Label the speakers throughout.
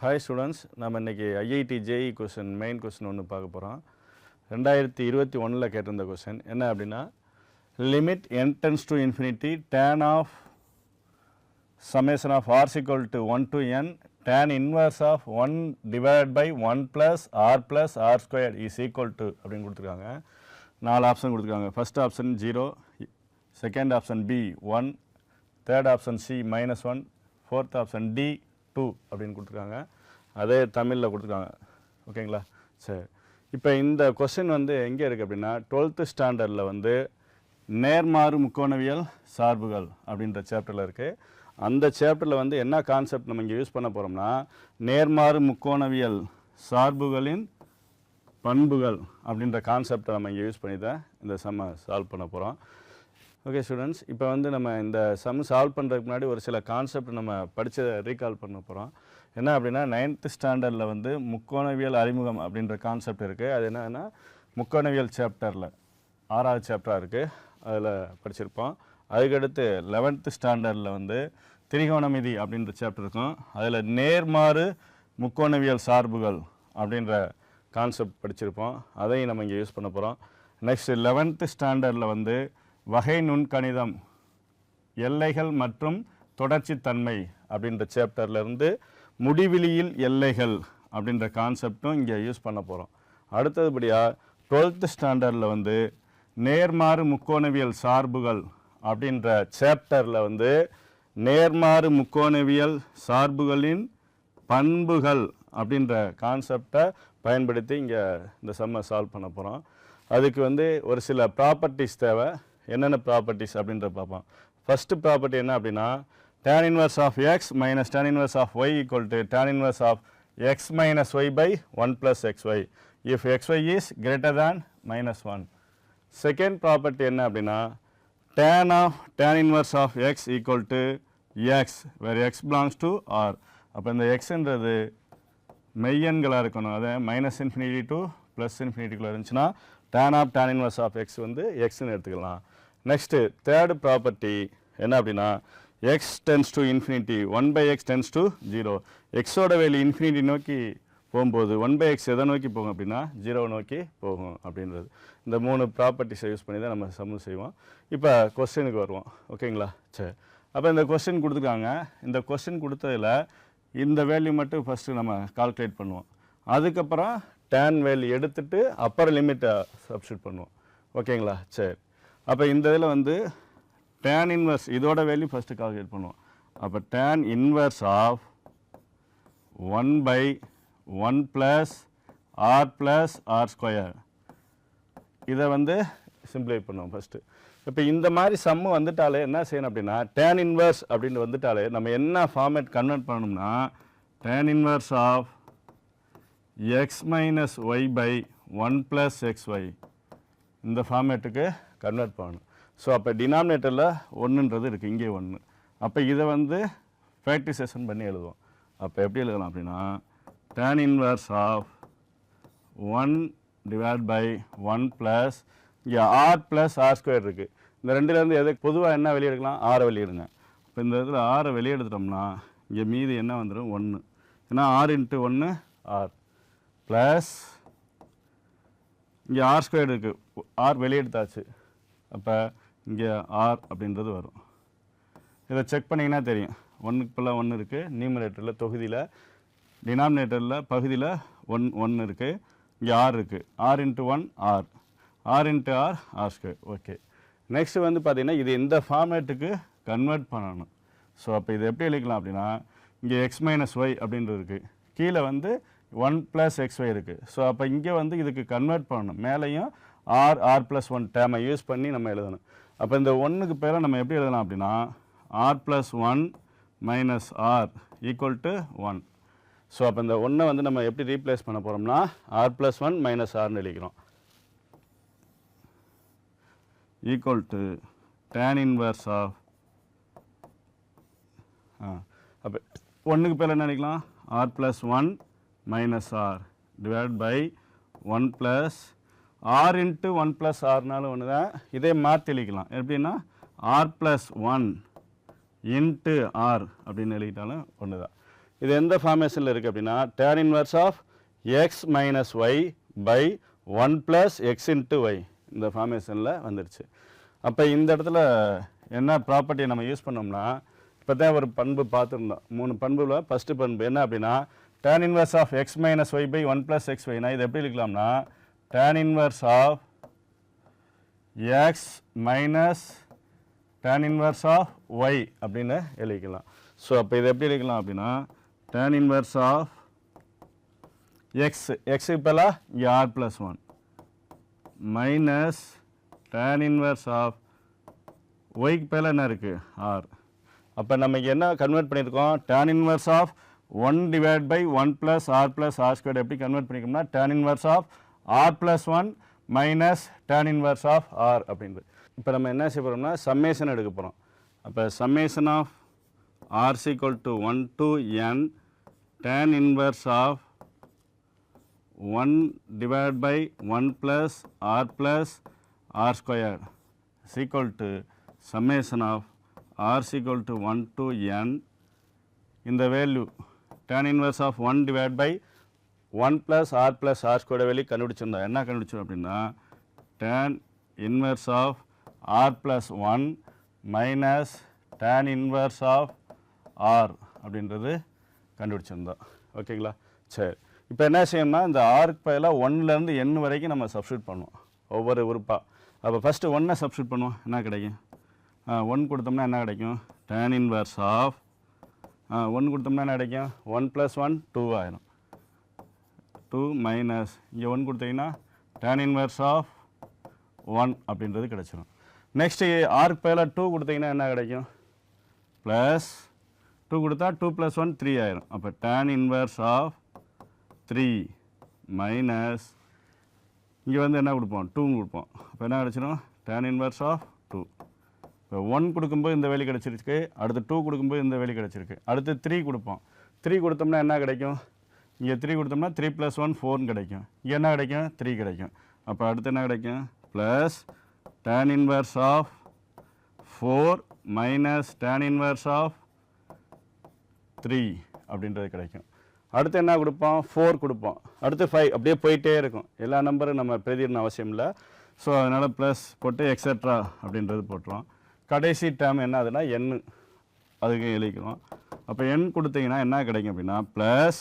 Speaker 1: Hi students நம்ம இன்றைக்கி IIT JEE question main question ஒன்று பார்க்க போகிறோம் ரெண்டாயிரத்தி இருபத்தி ஒன்றில் கேட்டிருந்த கொஸ்டின் என்ன அப்படின்னா limit tends to infinity tan of summation of r is equal to 1 to n tan of one 1 divided by 1 plus r plus r squared is equal அப்படின்னு கொடுத்துருக்காங்க. நாலு ஆப்ஷன் கொடுத்துருக்காங்க. First option zero second option B one third option C minus one fourth option D two அப்படின்னு கொடுத்துருக்காங்க. அதே தமிழில் கொடுத்துருக்காங்க. ஓகேங்களா? சரி. இப்போ இந்த கொஸ்டின் வந்து எங்கே இருக்குது அப்படின்னா டுவெல்த்து ஸ்டாண்டர்டில் வந்து நேர்மாறு முக்கோணவியல் சார்புகள் அப்படின்ற சாப்டரில் இருக்குது அந்த சாப்டரில் வந்து என்ன கான்செப்ட் நம்ம இங்கே யூஸ் பண்ண போகிறோம்னா நேர்மாறு முக்கோணவியல் சார்புகளின் பண்புகள் அப்படின்ற கான்செப்டை நம்ம இங்கே யூஸ் பண்ணி தான் இந்த சம்மை சால்வ் பண்ண போகிறோம் ஓகே ஸ்டூடெண்ட்ஸ் இப்போ வந்து நம்ம இந்த சம் சால்வ் பண்ணுறதுக்கு முன்னாடி ஒரு சில கான்செப்ட் நம்ம படித்ததை ரீகால் பண்ண போகிறோம் என்ன அப்படின்னா நைன்த்து ஸ்டாண்டர்டில் வந்து முக்கோணவியல் அறிமுகம் அப்படின்ற கான்செப்ட் இருக்குது அது என்னன்னா முக்கோணவியல் சாப்டரில் ஆறாவது சாப்டராக இருக்குது அதில் படிச்சிருப்போம். அதுக்கடுத்து லெவன்த்து ஸ்டாண்டர்டில் வந்து திரிகோணமிதி அப்படின்ற சாப்டர் இருக்கும். அதில் நேர்மாறு முக்கோணவியல் சார்புகள் அப்படின்ற கான்செப்ட் படிச்சிருப்போம். அதையும் நம்ம இங்கே யூஸ் பண்ண போகிறோம் நெக்ஸ்ட் லெவன்த்து ஸ்டாண்டர்டில் வந்து வகை நுண்கணிதம் எல்லைகள் மற்றும் தொடர்ச்சித்தன்மை அப்படின்ற சேப்டர்லேருந்து முடிவிலியில் எல்லைகள் அப்படின்ற கான்செப்டும் இங்கே யூஸ் பண்ண போகிறோம் அடுத்ததுபடியாக டுவெல்த்து ஸ்டாண்டர்டில் வந்து நேர்மாறு முக்கோணவியல் சார்புகள் அப்படின்ற சேப்டரில் வந்து நேர்மாறு முக்கோணவியல் சார்புகளின் பண்புகள் அப்படின்ற கான்செப்டை பயன்படுத்தி இங்கே இந்த சம்மை சால்வ் பண்ண போகிறோம் அதுக்கு வந்து ஒரு சில ப்ராப்பர்ட்டிஸ் தேவை. என்னென்ன ப்ராப்பர்ட்டிஸ் அப்படின்ற பார்ப்போம். ஃபஸ்ட்டு ப்ராப்பர்ட்டி என்ன அப்படின்னா tan inverse of x minus tan inverse of y equal to tan inverse of x minus y by one plus x y if x y is greater than minus one second property என்ன அப்படின்னா tan of tan inverse of x equal to x where x belongs to R அப்போ இந்த எக்ஸ்ன்றது மெய்யன்களாக இருக்கணும். அதை minus infinity to plus இன்ஃபினிட்டிக்குள்ளே இருந்துச்சுன்னா tan of tan inverse of x வந்து எக்ஸ்னு எடுத்துக்கலாம். நெக்ஸ்ட்டு தேர்டு ப்ராப்பர்ட்டி என்ன அப்படின்னா x tends to infinity one by x tends to zero எக்ஸோட வேலி இன்ஃபினிட்டி நோக்கி போகும்போது ஒன் பை எக்ஸ் எதை நோக்கி போகும் அப்படின்னா ஜீரோ நோக்கி போகும் அப்படின்றது. இந்த மூணு ப்ராப்பர்ட்டிஸை யூஸ் பண்ணி தான் நம்ம சம்மு செய்வோம். இப்போ கொஸ்டினுக்கு வருவோம். ஓகேங்களா சரி அப்போ இந்த கொஸ்டின் கொடுத்துருக்காங்க. இந்த கொஸ்டின் கொடுத்ததில் இந்த வேல்யூ மட்டும் ஃபஸ்ட்டு நம்ம கால்குலேட் பண்ணுவோம். அதுக்கப்புறம் டேன் வேல்யூ எடுத்துட்டு அப்பர் லிமிட்டை சப்ஸ்டியூட் பண்ணுவோம். ஓகேங்களா? சரி. அப்போ இந்த இதில் வந்து டேன் இன்வர்ஸ் இதோட வேல்யூ ஃபஸ்ட்டு கால்குலேட் பண்ணுவோம். அப்போ tan inverse of one by one plus r plus r square இதை வந்து சிம்பிளை பண்ணுவோம் ஃபஸ்ட்டு இப்போ இந்த மாதிரி சம்மு வந்துட்டாலே என்ன செய்யணும் அப்படின்னா டேன் இன்வர்ஸ் அப்படின்னு வந்துட்டாலே நம்ம என்ன ஃபார்மேட் கன்வெர்ட் பண்ணணும்னா tan inverse of x minus y by one plus x y இந்த ஃபார்மேட்டுக்கு கன்வெர்ட் பண்ணணும். ஸோ அப்போ டினாமினேட்டரில் ஒன்றுன்றது இருக்குது இங்கே ஒன்று அப்போ இதை வந்து ஃபேக்ட்ரிசேஷன் பண்ணி எழுதுவோம். அப்போ எப்படி எழுதலாம் அப்படின்னா tan inverse of one divide by one plus இங்கே ஆர் ப்ளஸ் ஆர் ஸ்கொயர் இருக்குது இந்த ரெண்டுலேருந்து எது பொதுவாக என்ன வெளியெடுக்கலாம் ஆரை வெளியிடுங்க இப்போ இந்த இதில் ஆரை வெளியெடுத்துட்டோம்னா இங்கே மீதி என்ன வந்துடும் ஒன்று ஏன்னா ஆறு இன்ட்டு ஒன்று ஆர் ப்ளஸ் இங்கே ஆர் ஸ்கொயர் இருக்குது ஆர் வெளியெடுத்தாச்சு. அப்போ இங்கே ஆர் அப்படின்றது வரும். இதை செக் பண்ணிங்கன்னா தெரியும். ஒன்றுக்கு பிள்ளை ஒன்று இருக்குது நியூமரேட்டரில் தொகுதியில் டினாமினேட்டரில் பகுதியில் ஒன் ஒன்று இருக்குது இங்கே ஆர் இருக்குது r into one r r into r r square okay next வந்து பார்த்திங்கன்னா இது இந்த ஃபார்மேட்டுக்கு கன்வெர்ட் பண்ணணும். ஸோ அப்போ இது எப்படி எழுதிக்கலாம் அப்படின்னா இங்கே எக்ஸ் மைனஸ் ஒய் அப்படின்றது இருக்குது கீழே வந்து ஒன் ப்ளஸ் எக்ஸ் ஒய் இருக்குது ஸோ அப்போ இங்கே வந்து இதுக்கு கன்வெர்ட் பண்ணணும். மேலேயும் ஆர் ஆர் ப்ளஸ் ஒன் டேமை யூஸ் பண்ணி நம்ம எழுதணும். அப்போ இந்த ஒன்றுக்கு பேரை நம்ம எப்படி எழுதலாம் அப்படின்னா R plus one minus R equal to one so அப்போ இந்த ஒன்றை வந்து நம்ம எப்படி ரீப்ளேஸ் பண்ண போகிறோம்னா ஆர் ப்ளஸ் ஒன் மைனஸ் ஆர்னு எழுதிக்கிறோம். Equal to tan inverse of ஆ அப்போ ஒன்றுக்கு பேர் என்ன நினைக்கலாம் r plus one minus r divided by one plus r into one plus r ஒன்று தான் இதே மாற்றி எப்படின்னா r plus one into r அப்படின்னு எழுதிட்டாலும் ஒன்று தான் இது எந்த ஃபார்மேஷனில் இருக்குது அப்படின்னா tan inverse of x minus y by one plus x into y இந்த ஃபார்மேஷனில் வந்துருச்சு. அப்போ இந்த இடத்துல என்ன ப்ராப்பர்ட்டியை நம்ம யூஸ் பண்ணோம்னா இப்போ தான் ஒரு பண்பு பார்த்துருந்தோம். மூணு பண்புல ஃபஸ்ட்டு பண்பு என்ன அப்படின்னா tan inverse of x minus y by one plus x நான் இது எப்படி எழுதலாம்னா tan inverse of x minus tan inverse of y அப்படின்னு எழுதிக்கலாம். ஸோ அப்போ இது எப்படி எழுதிக்கலாம் அப்படின்னா tan inverse of x x இப்பலா இங்கே r plus one minus tan inverse of y இப்பலா என்ன இருக்குது ஆர் அப்போ நம்ம என்ன கன்வெர்ட் பண்ணியிருக்கோம்? tan inverse of one divide by one plus r plus r square எப்படி convert பண்ணிக்கோம்னா tan inverse of r plus one minus tan inverse of r அப்படின்றது. இப்போ நம்ம என்ன செய்ய போகிறோம்னா சம்மேஷன் எடுக்க போகிறோம் அப்போ summation of r equal to one to n tan inverse of 1 divided by 1 plus r plus r square is to summation of of r is equal to 1 to n. tan inverse of 1 divided by 1 plus r plus r square வெளி கண்டுபிடிச்சிருந்தோம் என்ன கண்டுபிடிச்சோம் அப்படின்னா tan inverse of r plus 1 minus tan inverse of r அப்படின்றது கண்டுபிடிச்சிருந்தோம் ஓகேங்களா? சரி. இப்போ என்ன செய்யணும்னா இந்த ஆர்க்கு பதிலாக ஒன்லேருந்து எண் வரைக்கும் நம்ம சப்ஸ்டியூட் பண்ணுவோம். ஒவ்வொரு உறுப்பாக அப்போ ஃபஸ்ட்டு ஒன்றை சப்ஸ்டியூட் பண்ணுவோம். என்ன கிடைக்கும்? ஒன் கொடுத்தோம்னா என்ன கிடைக்கும்? tan இன்வர்ஸ் ஆஃப் ஒன் கொடுத்தோம்னா என்ன கிடைக்கும்? ஒன் ப்ளஸ் ஒன் டூ ஆயிரும். டூ மைனஸ் இங்கே ஒன் கொடுத்தீங்கன்னா டேன் இன்வெர்ஸ் ஆஃப் ஒன் அப்படின்றது கிடச்சிரும். நெக்ஸ்ட்டு ஆர்க் பதிலாக டூ கொடுத்தீங்கன்னா என்ன கிடைக்கும்? ப்ளஸ் டூ கொடுத்தா டூ ப்ளஸ் ஒன் த்ரீ ஆயிரும். அப்போ tan inverse of three minus இங்கே வந்து என்ன கொடுப்போம்? டூன்னு கொடுப்போம். அப்போ என்ன கிடச்சிரும்? டேன் இன்வெர்ஸ் ஆஃப் டூ இப்போ ஒன் கொடுக்கும்போது இந்த வேலி கிடச்சிருக்கு அடுத்து டூ கொடுக்கும்போது இந்த வேலி கிடச்சிருக்கு. அடுத்து த்ரீ கொடுப்போம். த்ரீ கொடுத்தோம்னா என்ன கிடைக்கும்? இங்கே த்ரீ கொடுத்தோம்னா த்ரீ ப்ளஸ் ஒன் ஃபோர்னு கிடைக்கும். இங்கே என்ன கிடைக்கும்? த்ரீ கிடைக்கும். அப்போ அடுத்து என்ன கிடைக்கும்? Plus tan inverse of four minus tan inverse of three அப்படின்றது கிடைக்கும். அடுத்து என்ன கொடுப்போம்? ஃபோர் கொடுப்போம். அடுத்து ஃபைவ் அப்படியே போயிட்டே இருக்கும். எல்லா நம்பரும் நம்ம பிரதிடணும் அவசியம் இல்லை. ஸோ அதனால் ப்ளஸ் போட்டு எக்ஸட்ரா அப்படின்றது போட்டுருவோம். கடைசி டேர்ம் என்ன ஆகுதுன்னா எண் அதுக்கு எழுதிக்கிறோம் அப்போ எண் கொடுத்தீங்கன்னா என்ன கிடைக்கும் அப்படின்னா ப்ளஸ்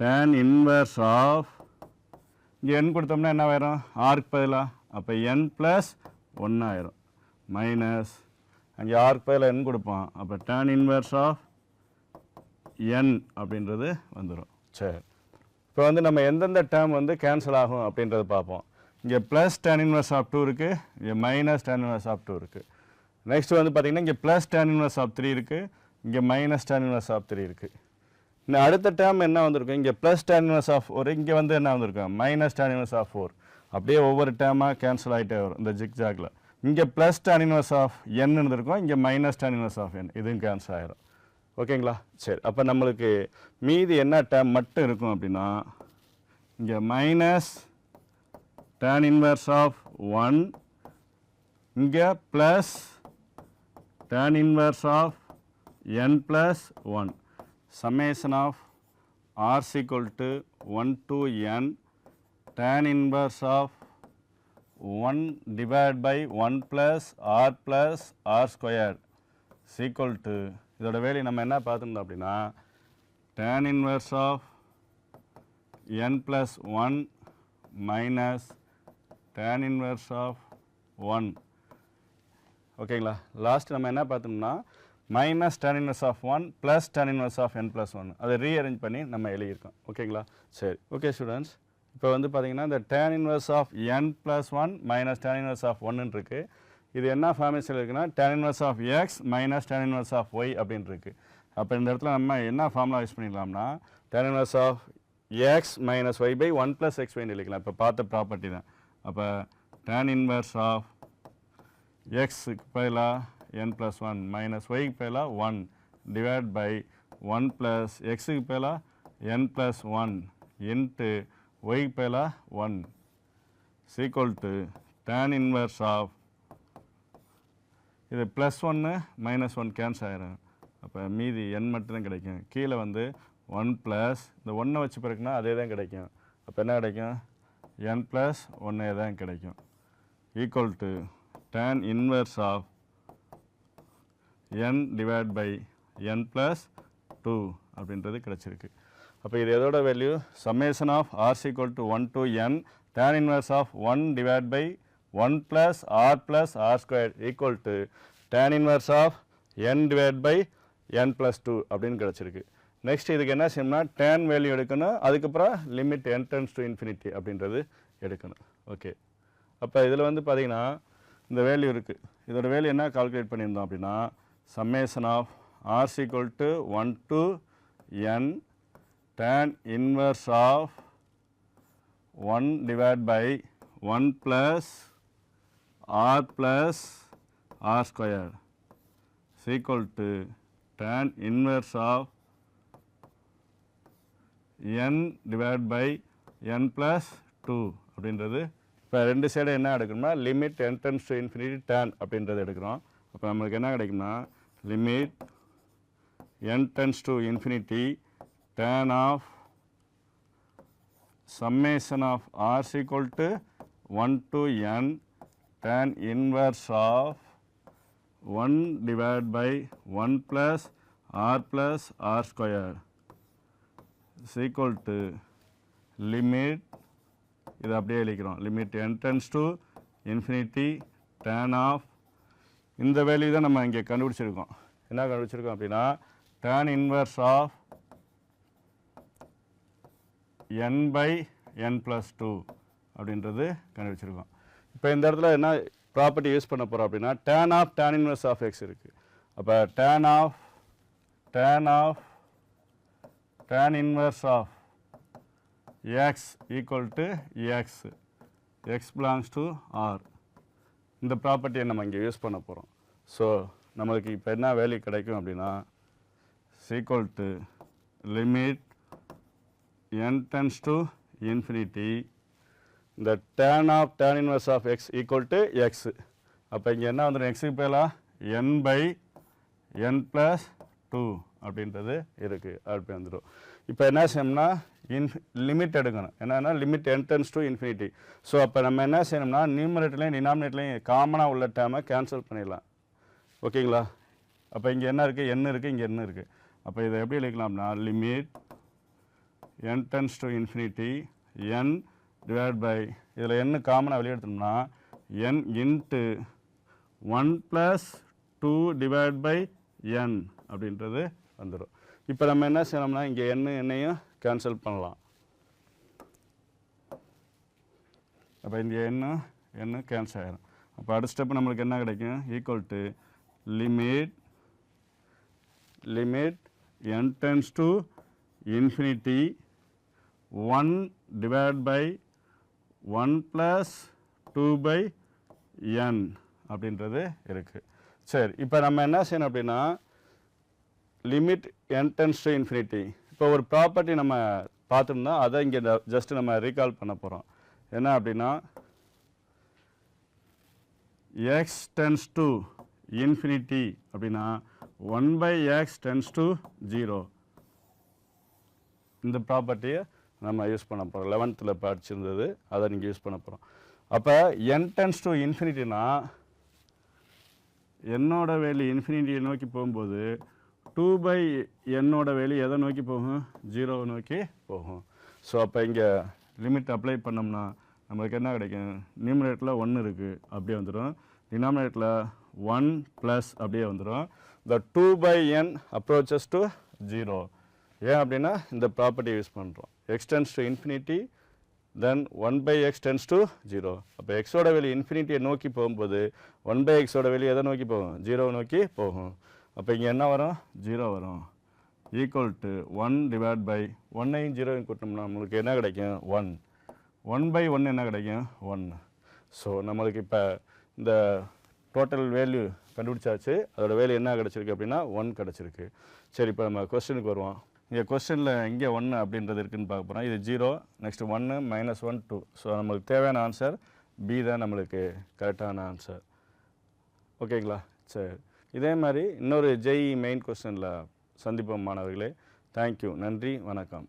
Speaker 1: டேன் இன்வர்ஸ் ஆஃப் இங்கே எண் கொடுத்தோம்னா என்ன ஆயிரும்? ஆர்க்கு பதிலாக அப்போ என் ப்ளஸ் ஒன்றாயிரும் மைனஸ் அங்கே ஆர்க் பதிலாக எண் கொடுப்போம். அப்போ டேன் இன்வர்ஸ் ஆஃப் என் அப்படின்றது வந்துடும் சரி. இப்போ வந்து நம்ம எந்தெந்த டேர்ம் வந்து கேன்சல் ஆகும் அப்படின்றது பார்ப்போம். இங்கே plus tan inverse of two இருக்குது இங்கே minus tan inverse of two இருக்குது நெக்ஸ்ட் வந்து பார்த்தீங்கன்னா இங்கே plus tan inverse of three இருக்குது இங்கே minus tan inverse of three இருக்குது இன்னும் அடுத்த டேர்ம் என்ன வந்திருக்கும் இங்கே ப்ளஸ் டேன் இன்வர்ஸ் ஆஃப் ஒரு இங்கே வந்து என்ன வந்திருக்கும் minus tan inverse of four அப்படியே ஒவ்வொரு டேர்மாக கேன்சல் ஆகிட்டே வரும் இந்த ஜிக் ஜாக்கில் இங்கே plus tan inverse of n இருந்திருக்கும் இங்கே minus tan inverse of n இதுவும் கேன்சல் ஆகிடும் ஓகேங்களா சரி அப்போ நம்மளுக்கு மீதி என்ன டேம் மட்டும் இருக்கும் அப்படின்னா இங்கே மைனஸ் tan inverse of 1 இங்க plus tan inverse of n plus 1 summation of r is equal to 1 to n tan inverse of 1 divided by 1 plus r plus r squared is equal to இதோட வேலையை நம்ம என்ன பார்த்துருந்தோம் அப்படின்னா tan inverse of n plus 1 minus 1 tan inverse of 1 ஓகேங்களா last நம்ம என்ன பார்த்தோம்னா minus tan inverse of one plus tan inverse of n plus one அதை ரீஅரேஞ்ச் பண்ணி நம்ம எழுதியிருக்கோம். ஓகேங்களா சரி. ஓகே ஸ்டூடெண்ட்ஸ் இப்போ வந்து பார்த்தீங்கன்னா இந்த tan inverse of n plus one minus tan inverse of ஒன்னு இருக்கு. இது என்ன ஃபார்மேஷன் இருக்குன்னா tan inverse of x minus tan inverse of y அப்படின்னு இருக்கு. அப்போ இந்த இடத்துல நம்ம என்ன ஃபார்முலா யூஸ் பண்ணிக்கலாம்னா tan inverse of x minus y by one plus x ஒய்னு எழுதிக்கலாம். இப்போ பார்த்த ப்ராப்பர்ட்டி தான். அப்போ டேன் இன்வர்ஸ் ஆஃப் எக்ஸுக்கு பதிலாக என் ப்ளஸ் ஒன் மைனஸ் ஒய்க்கு பதிலாக one divide by one plus எக்ஸுக்கு பதிலாக என் ப்ளஸ் ஒன் இன்ட்டு ஒய்க்கு பதிலாக one equal to tan inverse of இது ப்ளஸ் ஒன்று மைனஸ் ஒன் கேன்சல் ஆகிடும் அப்போ மீதி என் மட்டும்தான் கிடைக்கும். கீழே வந்து ஒன் ப்ளஸ் இந்த ஒன்றை வச்சு பிறகுனா அதே தான் கிடைக்கும். அப்போ என்ன கிடைக்கும்? என் ப்ளஸ் ஒன்னே தான் கிடைக்கும். Equal to tan inverse of n divide by n plus two அப்படின்றது கிடச்சிருக்கு. அப்போ இது எதோட value summation of r's equal to one to n tan inverse of one divide by one plus r plus r square equal to tan inverse of n divide by n plus two அப்படின்னு கிடச்சிருக்கு. Next இதுக்கு என்ன செய்யணும்னா tan value எடுக்கணும். அதுக்கப்புறம் limit n tends to infinity அப்படின்றது எடுக்கணும். Okay அப்போ இதில் வந்து பார்த்தீங்கன்னா இந்த வேல்யூ இருக்குது இதோட வேல்யூ என்ன கால்குலேட் பண்ணியிருந்தோம் அப்படின்னா summation of r equal to one to n tan inverse of one divide by one plus r plus r square equal to tan inverse of n divide by n plus two அப்படின்றது இப்போ ரெண்டு side என்ன எடுக்கணும்னா limit entrance tends to infinity tan அப்படின்றத எடுக்கிறோம் அப்போ நம்மளுக்கு என்ன கிடைக்கும்னா limit entrance tends to infinity tan of summation of r is equal to 1 to n tan inverse of 1 divided by 1 plus r plus r. is equal to limit இது அப்படியே எழுதிக்கிறோம். Limit n tends to infinity tan of இந்த value தான் நம்ம இங்கே கண்டுபிடிச்சிருக்கோம். என்ன கண்டுபிடிச்சிருக்கோம் அப்படின்னா tan inverse of n by n plus 2 அப்படின்றது கண்டுபிடிச்சிருக்கோம். இப்போ இந்த இடத்துல என்ன ப்ராப்பர்ட்டி யூஸ் பண்ண போகிறோம் அப்படின்னா tan of tan inverse of x இருக்குது அப்போ tan of tan of tan inverse of x equal to x, x belongs to R. இந்த ப்ராப்பர்ட்டியை நம்ம இங்கே யூஸ் பண்ண போகிறோம் ஸோ நம்மளுக்கு இப்போ என்ன வேல்யூ கிடைக்கும் அப்படின்னா equal to limit n tends to infinity இந்த tan of tan inverse of x equal to x அப்போ இங்கே என்ன வந்துடும் எக்ஸுக்கு பேலாக n by n plus two அப்படின்றது இருக்குது அப்படி வந்துடும் இப்போ என்ன செய்யணும்னா இன்ஃப் லிமிட் எடுக்கணும். என்னென்னா limit n tends to infinity so அப்போ நம்ம என்ன செய்யணும்னா நியூமரேட்டர்லையும் டினாமினேட்டர்லையும் காமனாக உள்ள டேமை கேன்சல் பண்ணிடலாம். ஓகேங்களா? அப்போ இங்கே என்ன இருக்குது என்ன இருக்குது இங்கே என்ன இருக்குது அப்போ இதை எப்படி எழுதிக்கலாம்னா limit n tends to infinity n divide by இதில் என்ன காமனாக வெளியே எடுத்தோம்னா into one plus two divide by n அப்படின்றது வந்துடும் இப்போ நம்ம என்ன செய்யணும்னா இங்கே எண்ணு என்னையும் கேன்சல் பண்ணலாம். அப்போ இங்கே என்ன என்ன கேன்சல் ஆகிடும் அப்போ அடுத்த ஸ்டெப் நம்மளுக்கு என்ன கிடைக்கும்? Equal to limit limit n tends tends to infinity 1 divided by 1 plus 2 by n அப்படின்றது இருக்குது சரி இப்போ நம்ம என்ன செய்யணும் அப்படின்னா limit n tends to infinity. இப்போ ஒரு ப்ராப்பர்ட்டி நம்ம பார்த்தோம்னா அதை இங்கே ஜஸ்ட் நம்ம ரீகால் பண்ண போகிறோம் என்ன அப்படின்னா x tends to infinity அப்படின்னா 1 by x tends to 0 இந்த ப்ராப்பர்ட்டியை நம்ம யூஸ் பண்ண போகிறோம் லெவன்த்தில் படிச்சிருந்தது அதை நீங்கள் யூஸ் பண்ண போகிறோம் அப்போ n tends to இன்ஃபினிட்டினா என்னோட வேலி இன்ஃபினிட்டியை நோக்கி போகும்போது டூ பை என்னோட வேலி எதை நோக்கி போகும்? ஜீரோவை நோக்கி போகும். ஸோ அப்போ இங்கே லிமிட் அப்ளை பண்ணோம்னா நம்மளுக்கு என்ன கிடைக்கும்? நியூமரேட்டில் ஒன்று இருக்குது அப்படியே வந்துடும் டினாமினேட்டில் ஒன் ப்ளஸ் அப்படியே வந்துடும் the two by n approaches to zero ஏன் அப்படின்னா இந்த ப்ராப்பர்ட்டி யூஸ் பண்ணுறோம் x tends to infinity then one by x tends to zero அப்போ எக்ஸோட வெளி இன்ஃபினிட்டியை நோக்கி போகும்போது ஒன் பை எக்ஸோட வெளி எதை நோக்கி போகும்? ஜீரோவை நோக்கி போகும். அப்போ இங்கே என்ன வரும்? ஜீரோ வரும். Equal to one divide by ஒன்னையும் ஜீரோவையும் கூட்டினோம்னா நம்மளுக்கு என்ன கிடைக்கும்? ஒன் ஒன் பை ஒன் என்ன கிடைக்கும்? ஒன் ஸோ நம்மளுக்கு இப்போ இந்த டோட்டல் வேல்யூ கண்டுபிடிச்சாச்சு. அதோட வேல்யூ என்ன கிடச்சிருக்கு அப்படின்னா ஒன் கிடச்சிருக்கு. சரி இப்போ நம்ம கொஸ்டினுக்கு வருவோம். இங்கே கொஸ்டினில் எங்கே ஒன்று அப்படின்றது இருக்குன்னு பார்க்க போகிறோம் இது ஜீரோ நெக்ஸ்ட் ஒன்று மைனஸ் ஒன் டூ ஸோ நம்மளுக்கு தேவையான ஆன்சர் பி தான் நம்மளுக்கு கரெக்டான ஆன்சர் ஓகேங்களா சரி. இதே மாதிரி இன்னொரு ஜெய் மெயின் கொஸ்டினில் சந்திப்போம் மாணவர்களே. தேங்க்யூ நன்றி. வணக்கம்.